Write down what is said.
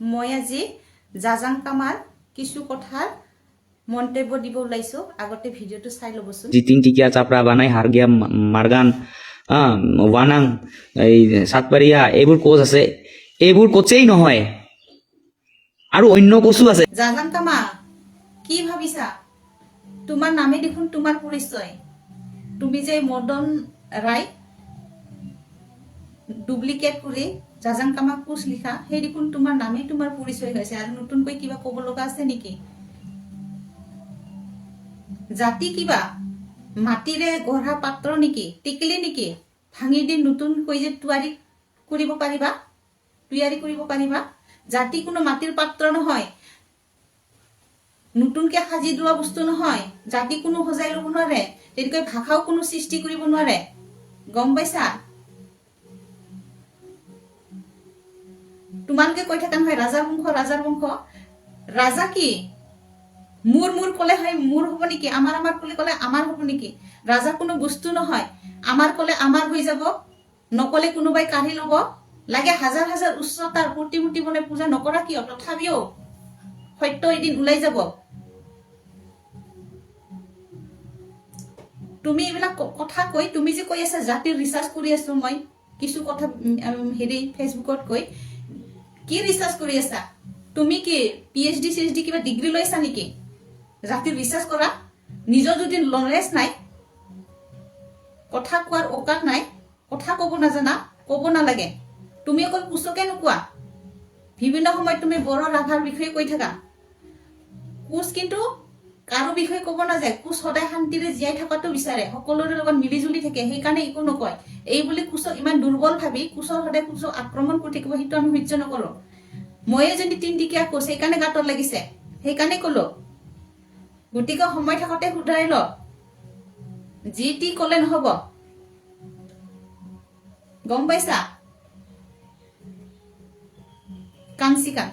মই আজি জাজাং কামাৰ কিছু কথাৰ মন্তব্য দিব ওলাইছো। আগতে ভিডিঅ'টো চাই ল'বচোন। জিতিং টিকিয়া চাপড়া বানাই হারগিয়া মা- মারগান হ্যাঁ ওয়ানাং এই সাতপারিয়া এইবোৰ কোচ আছে? এইবোৰ কোচেই নহয়। আৰু অন্য কোচো আছে। জাজাং কামা কি ভাবিছা? তোমাৰ নামে দেখোন তোমাৰ পৰিচয়। তুমি যে মদন ৰায় ডুপ্লিকেট কৰি জাজাং কামা কোচ লিখা সেই দেখোন তোমাৰ নামেই তোমাৰ পৰিচয় হৈছে আৰু নতুনকৈ কিবা ক'ব লগা আছে নেকি? জাতি কিবা? মাটিৰে গঢ়া পাত্ৰ নেকি? টিকলি নেকি? ভাঙি দি নতুনকৈ যে তৈয়াৰী কৰিব পাৰিবা, তৈয়াৰী কৰিব পাৰিবা। জাতি কোনো মাটিৰ পাত্ৰ নহয়। নতুনকে সাজি লোৱা বস্তু নহয়। জাতি কোনো সজাই ল'ব নোৱাৰে। তেনেকৈ ভাষাও কোনো সৃষ্টি কৰিব নোৱাৰে। গম পাইছা? তোমালোকে কৈ থাকা নহয়, ৰাজাৰ বংশ ৰাজাৰ বংশ। ৰাজা কি? মোৰ মোৰ কলে হয়, মোৰ হ'ব নেকি? আমাৰ আমাৰ কলে কলে আমাৰ হ'ব নেকি? ৰাজা কোনো বস্তু নহয়। আমাৰ কলে আমাৰ হৈ যাব। নকলে কোনোবাই কাঢ়ি ল'ব। লাগে হাজাৰ হাজাৰ উচ্চতাৰ প্ৰতিমূৰ্তি বনাই পূজা নকৰা কিয়? তথাপিও সত্য এদিন ওলাই যাব। তুমি এইবিলাক কথা কৈ, তুমি যে কৈ আছা, জাতিৰ ৰিচাৰ্চ কৰি আছো মই। কিছু কথা হেৰি ফেচবুকত কৈ। কি ৰিচাৰ্চ কৰি আছা? তুমি কি পি এইচ ডি চি এইচ ডি কিবা ডিগ্ৰী লৈছা নেকি? জাতিৰ ৰিচাৰ্চ কৰা, নিজৰ যদি নলেজ নাই, কথা কোৱাৰ অকাত নাই, কথা ক'ব নাজানা, ক'ব নালাগে। তুমি অকল কোচকে নোকোৱা। বিভিন্ন সময়ত তুমি বড়ো ৰাভাৰ বিষয়ে কৈ থাকা। কোচ কিন্তু কাৰো বিষয়ে ক'ব নাযায় কোচ সদায় শান্তিৰে জীয়াই থকাটো বিচাৰে, সকলোৰে লগত মিলি জুলি থাকে, সেইকাৰণে একো নকয়। এই বুলি কোচক ইমান দুৰ্বল ভাবি কোচৰ সদায় কোচক আক্ৰমণ কৰি থাকিব সেইটো আমি সহ্য নকৰো। ময়ে যদি তিনটিকীয়া কোচ সেইকাৰণে গাঁতত লাগিছে। সেইকাৰণে কলো, গতিকে সময় থাকোতে শুধাই ল। যি টি কলে নহব। গম পাইছা? কাঞ্চি কান